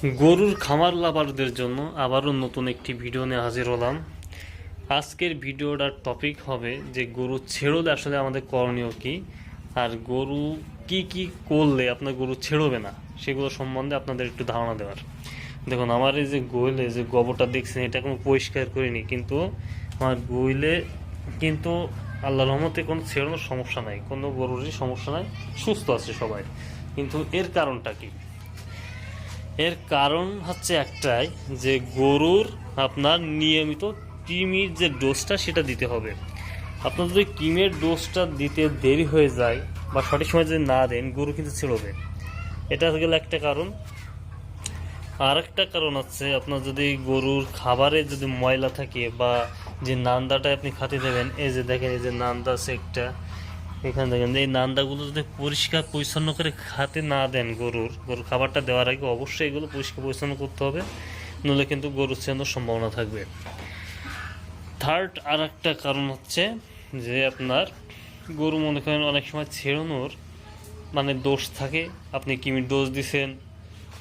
গরুর খামার লাভারদের জন্য আবারও নতুন একটি ভিডিও নিয়ে হাজির হলাম। আজকের ভিডিওটার টপিক হবে যে গরু ছেড়লে আসলে আমাদের করণীয় কি, আর গরু কি কি করলে আপনার গরু ছেড়বে না, সেগুলো সম্বন্ধে আপনাদের একটু ধারণা দেওয়ার। দেখুন, আমার এই যে গোইলে, যে গোবরটা দেখছেন, এটা কোনো পরিষ্কার করিনি, কিন্তু আমার গোইলে কিন্তু আল্লাহ রহমতে কোনো ছেড়ানোর সমস্যা নাই, কোনো গরুরই সমস্যা নাই, সুস্থ আছে সবাই। কিন্তু এর কারণটা কি? এর কারণ হচ্ছে একটাই যে গরুর আপনার নিয়মিত কিমির যে ডোজটা সেটা দিতে হবে। আপনার যদি কিমের ডোজটা দিতে দেরি হয়ে যায় বা সঠিক সময় যদি না দেন, গরু কিন্তু ছেড়বে। এটা গেল একটা কারণ। আর একটা কারণ হচ্ছে আপনার যদি গরুর খাবারে যদি ময়লা থাকে বা যে নান্দাটা আপনি খাতে দেবেন, এই যে দেখেন, এই যে নান্দা আছে একটা এখানে দেখেন এই নান্দাগুলো যদি পরিষ্কার পরিচ্ছন্ন করে খাতে না দেন গরুর গরুর খাবারটা দেওয়ার আগে অবশ্যই এগুলো পরিষ্কার পরিচ্ছন্ন করতে হবে, নইলে কিন্তু গরুর ছেড়ানোর সম্ভাবনা থাকবে। থার্ড আর একটা কারণ হচ্ছে যে আপনার গরু মনে করেন অনেক সময় ছেড়ানোর মানে দোষ থাকে। আপনি কিমির ডোজ দিছেন,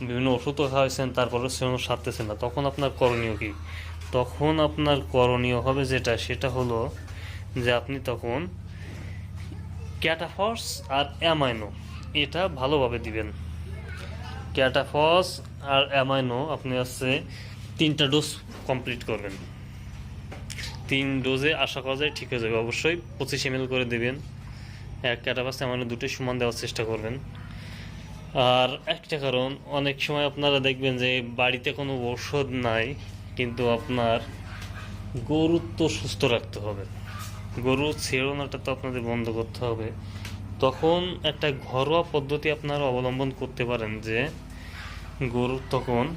বিভিন্ন ওষুধও খাওয়াইছেন তারপরে ছেড়ানো সারতেছেন না। তখন আপনার করণীয় কি? তখন আপনার করণীয় হবে যেটা, সেটা হলো যে আপনি তখন ক্যাটাফস আর অ্যামাইনো, এটা ভালোভাবে দিবেন। ক্যাটাফস আর অ্যামাইনো, আপনি হচ্ছে তিনটা ডোজ কমপ্লিট করবেন। তিন ডোজে আশা করা যায় ঠিক হয়ে যাবে। অবশ্যই পঁচিশ এম করে দেবেন। এক ক্যাটাফাস অ্যামাইনো দুটোই সমান দেওয়ার চেষ্টা করবেন। আর একটা কারণ, অনেক সময় আপনারা দেখবেন যে বাড়িতে কোনো ঔষধ নাই, কিন্তু আপনার গরু তো সুস্থ রাখতে হবে। গরু ছেড়োনাটা তো আপনাদের বন্ধ করতে হবে। তখন একটা ঘরোয়া পদ্ধতি আপনারা অবলম্বন করতে পারেন যে গরুর তখন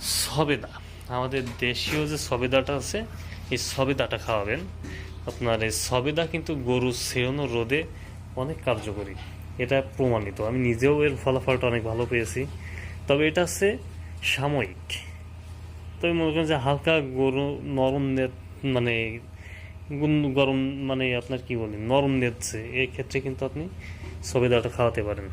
সবেদা, আমাদের দেশীয় যে সবেদাটা আছে, এই সবেদাটা খাওয়াবেন। আপনার এই সবেদা কিন্তু গরু ছেড়ানো রোদে অনেক কার্যকরী। এটা প্রমাণিত। আমি নিজেও এর ফলাফলটা অনেক ভালো পেয়েছি। তবে এটা হচ্ছে সাময়িক। তবে মনে করেন যে হালকা গরু নরম মানে গরম মানে আপনার কি বলেন নরম নেচ্ছে এই ক্ষেত্রে কিন্তু আপনি সবেদাটা খাওয়াতে পারেন।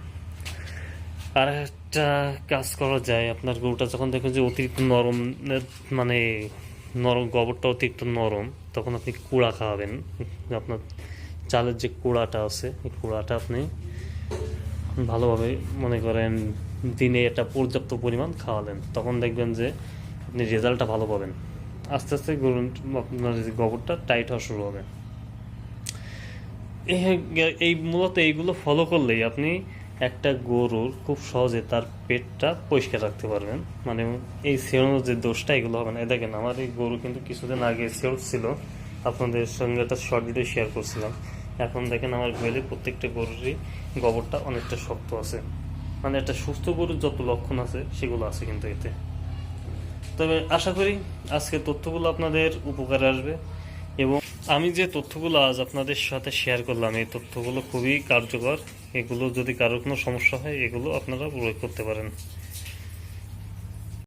আর একটা কাজ করা যায়, আপনার গরুটা যখন দেখেন যে অতিরিক্ত নরম মানে নরম, গোবরটা অতিরিক্ত নরম, তখন আপনি কুড়া খাওয়াবেন। আপনার চালের যে কুড়াটা আছে, এই কুড়াটা আপনি ভালোভাবে মনে করেন দিনে এটা পর্যাপ্ত পরিমাণ খাওয়ালেন। তখন দেখবেন যে আপনি রেজাল্টটা ভালো পাবেন। আস্তে আস্তে গরুর আপনার গোবরটা, টাইট হওয়া শুরু হবে। এই- এই মূলত এইগুলো ফলো করলেই আপনি একটা গরুর খুব সহজে তার পেটটা পরিষ্কার রাখতে পারবেন। মানে এই সেরোনোর যে দোষটা, এগুলো হবে না। দেখেন, আমার এই গরু কিন্তু কিছুদিন আগে সেরো ছিল। আপনাদের সঙ্গে একটা শর্ট ভিডিও শেয়ার করছিলাম। এখন দেখেন, আমার গোয়ালে প্রত্যেকটা গরুরই গোবরটা অনেকটা শক্ত আছে। মানে একটা সুস্থ গরুর যত লক্ষণ আছে, সেগুলো আছে কিন্তু এতে। তবে আশা করি আজকে তথ্যগুলো আপনাদের উপকারে আসবে এবং আমি যে তথ্যগুলো আজ আপনাদের সাথে শেয়ার করলাম, এই তথ্যগুলো খুবই কার্যকর। এগুলো যদি কারও কোনো সমস্যা হয়, এগুলো আপনারা প্রয়োগ করতে পারেন।